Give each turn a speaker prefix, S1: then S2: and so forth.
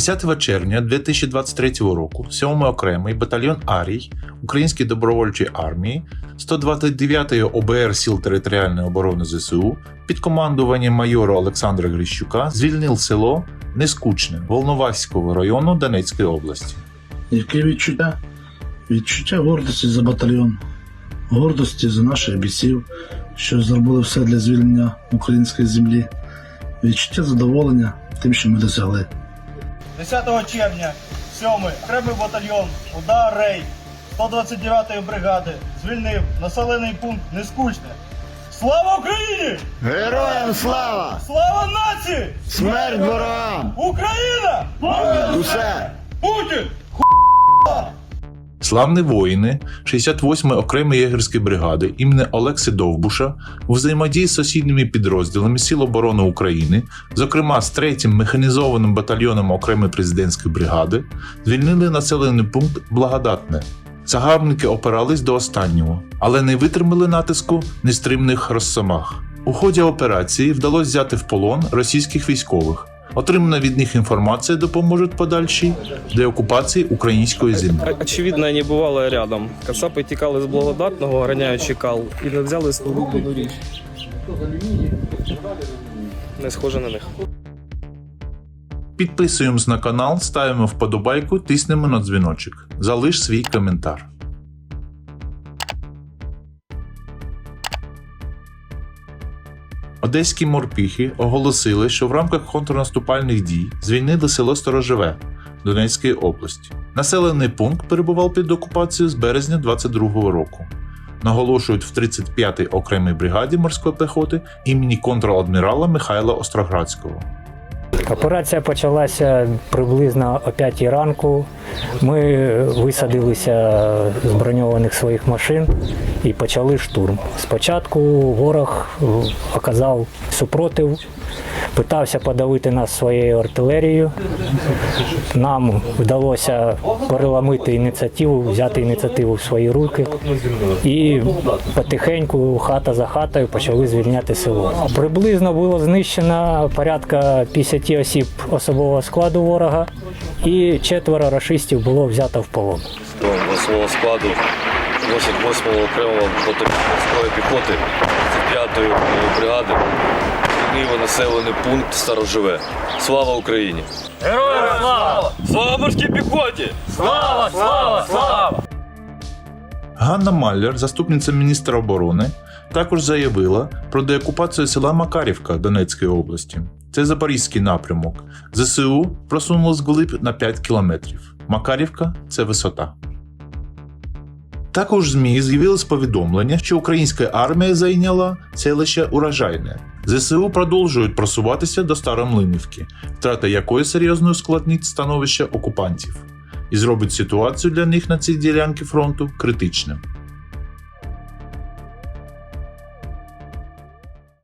S1: 10 червня 2023 року 7 окремий батальйон Арій Української добровольчої армії 129-ї ОБР Сіл територіальної оборони ЗСУ під командуванням майора Олександра Грищука звільнив село Нескучне Волноваського району Донецької області.
S2: Яке відчуття? Відчуття гордості за батальйон, гордості за наших бійців, що зробили все для звільнення української землі, відчуття задоволення тим, що ми досягли.
S3: 10 червня 7 окремий батальйон Удар Рей 129-ї бригади звільнив населений пункт Нескучне. Слава Україні!
S4: Героям слава!
S3: Слава нації!
S4: Смерть ворогам!
S3: Україна!
S4: Усе!
S3: Путін!
S1: Славні воїни 68-ї окремої єгерської бригади імені Олекси Довбуша у взаємодії з сусідніми підрозділами Сил оборони України, зокрема з 3-м механізованим батальйоном окремої президентської бригади, звільнили населений пункт Благодатне. Загарбники опирались до останнього, але не витримали натиску нестримних розсамах. У ході операції вдалося взяти в полон російських військових. Отримана від них інформація допоможе подальшій деокупації української землі.
S5: Очевидно, они бывали рядом. Кацапи тікали з благодатного, охороняючи кал, і не взяли свою річ. Не схоже на них.
S1: Підписуємось на канал, ставимо вподобайку, тиснемо на дзвіночок. Залиш свій коментар. Одеські морпіхи оголосили, що в рамках контрнаступальних дій звільнили село Сторожеве Донецької області. Населений пункт перебував під окупацією з березня 22-го року. Наголошують в 35-й окремій бригаді морської пехоти імені контр-адмірала Михайла Остроградського.
S6: Операція почалася приблизно о 5 ранку. Ми висадилися з броньованих своїх машин і почали штурм. Спочатку ворог е, оказав супротив, питався подавити нас своєю артилерією. Нам вдалося переламити ініціативу, взяти ініціативу в свої руки і потихеньку, хата за хатою, почали звільняти село. Приблизно було знищено порядка 50 осіб особового складу ворога, і четверо рашистів було взято в полон.
S7: до свого складу 88-го окремого морської піхоти 35-ї бригади звільнив населений пункт Староживе. Слава Україні! Героям слава! Слава морській піхоті! Слава, слава, слава!
S1: Ганна Маллер, заступниця міністра оборони, також заявила про деокупацію села Макарівка Донецької області. Це Запорізький напрямок. ЗСУ просунулось вглиб на 5 кілометрів. Макарівка це висота. Також в ЗМІ з'явилось повідомлення, що українська армія зайняла селище Урожайне. ЗСУ продовжують просуватися до Старомлинівки, втрата якої серйозно ускладнить становище окупантів і зробить ситуацію для них на цій ділянці фронту критичним.